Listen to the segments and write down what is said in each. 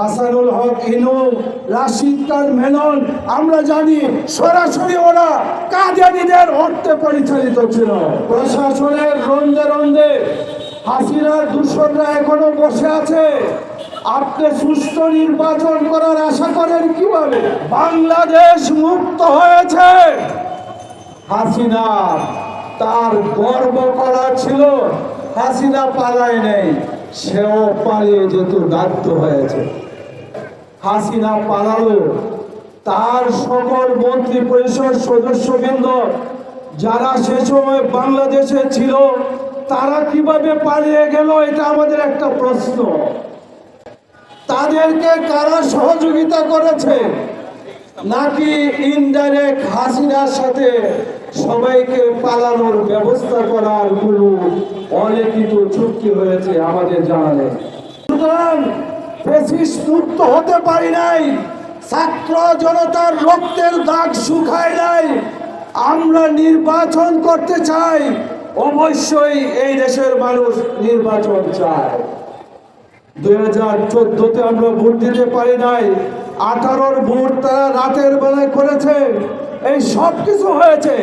হাসানুল হক, ইনু, রাশিদ খান মেনন, আমরা জানি সরাসরি ওরা কাদিয়ানিদের অর্থে পরিচালিত ছিল। প্রশাসনের রন্ধে রন্ধে হাসিনার দূষণরা এখনও বসে আছে। আপনি সুষ্ঠু নির্বাচন করার আশা করেন কীভাবে? বাংলাদেশ মুক্ত হয়েছে। হাসিনা তার গর্ব করা ছিল, হাসিনা পালায় নেই, সেও পালিয়ে যেতে বাধ্য হয়েছে। হাসিনা পালালো। তার সকল মন্ত্রী পরিষদ সদস্যবৃন্দ যারা সে সময় বাংলাদেশে ছিল, তারা কীভাবে পালিয়ে গেল এটা আমাদের একটা প্রশ্ন। তাদেরকে কারা সহযোগিতা করেছে? নাকি ইনডাইরেক্ট হাসিনার সাথে সবাইকে পালানোর ব্যবস্থা করার কোনো অলিখিত চুক্তি হয়েছে আমাদের জানা নেই সুতরাং ফেসিস মুক্ত হতে পারি নাই। ছাত্র জনতার রক্তের দাগ শুকায় নাই। আমরা নির্বাচন করতে চাই। অবশ্যই এই দেশের মানুষ নির্বাচন চায়। দুই হাজার চোদ্দতে আমরা ভোট দিতে পারি নাই। আঠারোর ভোট তারা রাতের বেলায় করেছে। এই সব কিছু হয়েছে।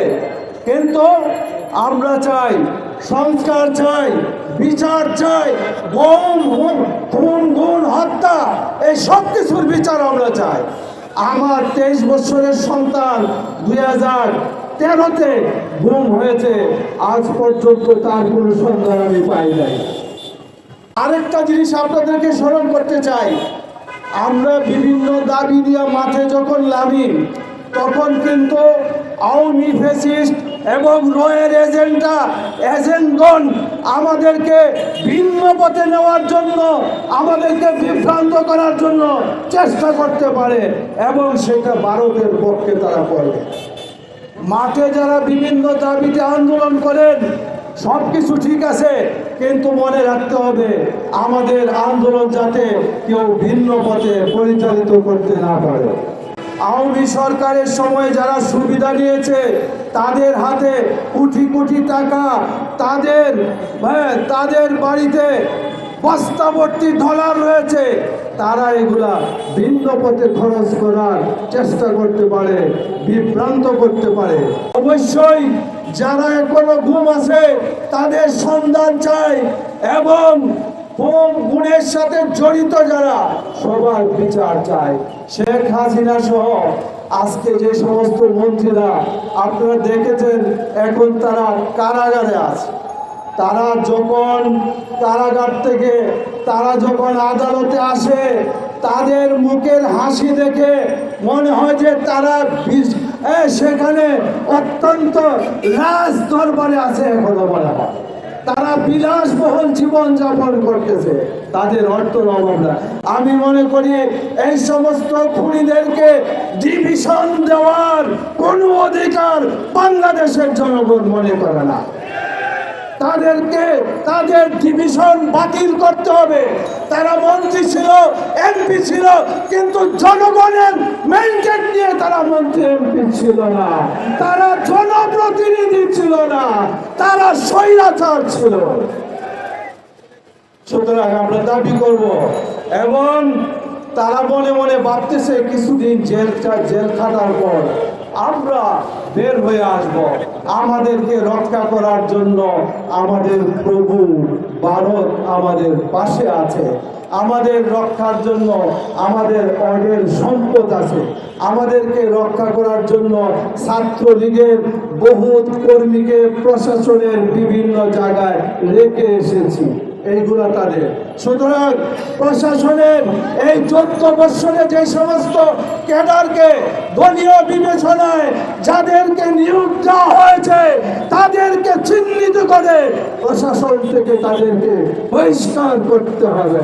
কিন্তু আমরা চাই, সংস্কার চাই, বিচার চাই গম এই সব কিছুর বিচার আমরা চাই। আমার তেইশ বছরের সন্তান দুই হাজার তেরোতে গুম হয়েছে। আজ পর্যন্ত তার কোনো সন্ধান আমি পাই নাই। আরেকটা জিনিস আপনাদেরকে স্মরণ করতে চাই। আমরা বিভিন্ন দাবি নিয়ে মাঠে যখন নামি, তখন কিন্তু আওয়ামী ফেসিস্ট এবং রয়ের এজেন্টরা এজেন্টগণ আমাদেরকে ভিন্ন পথে নেওয়ার জন্য, আমাদেরকে বিভ্রান্ত করার জন্য চেষ্টা করতে পারে এবং সেটা ভারতের পক্ষে তারা করে মাঠে যারা বিভিন্ন দাবিতে আন্দোলন করেন সব কিছু ঠিক আছে, কিন্তু মনে রাখতে হবে আমাদের আন্দোলন যাতে কেউ ভিন্ন পথে পরিচালিত করতে না পারে। আওয়ামী সরকারের সময় যারা সুবিধা নিয়েছে তাদের হাতে কোটি কোটি টাকা তাদের হ্যাঁ, তাদের বাড়িতে বস্তাবর্তী ডলার রয়েছে তারা এগুলা ভিন্ন পথে খরচ করার চেষ্টা করতে পারে বিভ্রান্ত করতে পারে। অবশ্যই যারা এখনও ঘুম আছে তাদের সন্ধান চাই এবং হোম গুণের সাথে জড়িত যারা, সবার বিচার চায় শেখ হাসিনা সহ আজকে যে সমস্ত মন্ত্রীরা আপনারা দেখেছেন, এখন তারা কারাগারে আছে। তারা যখন কারাগার থেকে, তারা যখন আদালতে আসে, তাদের মুখের হাসি দেখে মনে হয় যে তারা সেখানে অত্যন্ত রাজ দরবারে আছে এখনও বলা হয়। তারা বিলাসবহুল জীবন যাপন করতেছে। তাদের অর্থ অভাব না আমি মনে করি এই সমস্ত খুনিদেরকে ডিভিশন দেওয়ার কোনো অধিকার বাংলাদেশের জনগণ মনে করে না। তাদেরকে, তাদের ডিভিশন বাতিল করতে হবে। তারা মন্ত্রী ছিল, এমপি ছিল, কিন্তু জনগণের মেনটেন নিয়ে তারা মন্ত্রী, এমপি ছিল না। তারা জনপ্রতিনিধি ছিল না। তারা স্বৈরাচার ছিল। সুতরাং আমরা দাবি করব, এবং তারা মনে মনে ভাবতেছে, কিছুদিন জেল জেল খাটার পর আমরা বের হয়ে আসব। আমাদেরকে রক্ষা করার জন্য আমাদের প্রভু ভারত আমাদের পাশে আছে। আমাদের রক্ষার জন্য আমাদের অনেক সম্পদ আছে। আমাদেরকে রক্ষা করার জন্য ছাত্রলীগের বহু কর্মীকে প্রশাসনের বিভিন্ন জায়গায় রেখে এসেছি। এইগুলো তাদের। সুতরাং প্রশাসনের এই চোদ্দ বৎসরে যে সমস্ত ক্যাডারকে দলীয় বিবেচনায় যাদেরকে নিয়োগ দেওয়া হয়েছে, তাদেরকে চিহ্নিত করে প্রশাসন থেকে তাদেরকে বহিষ্কার করতে হবে।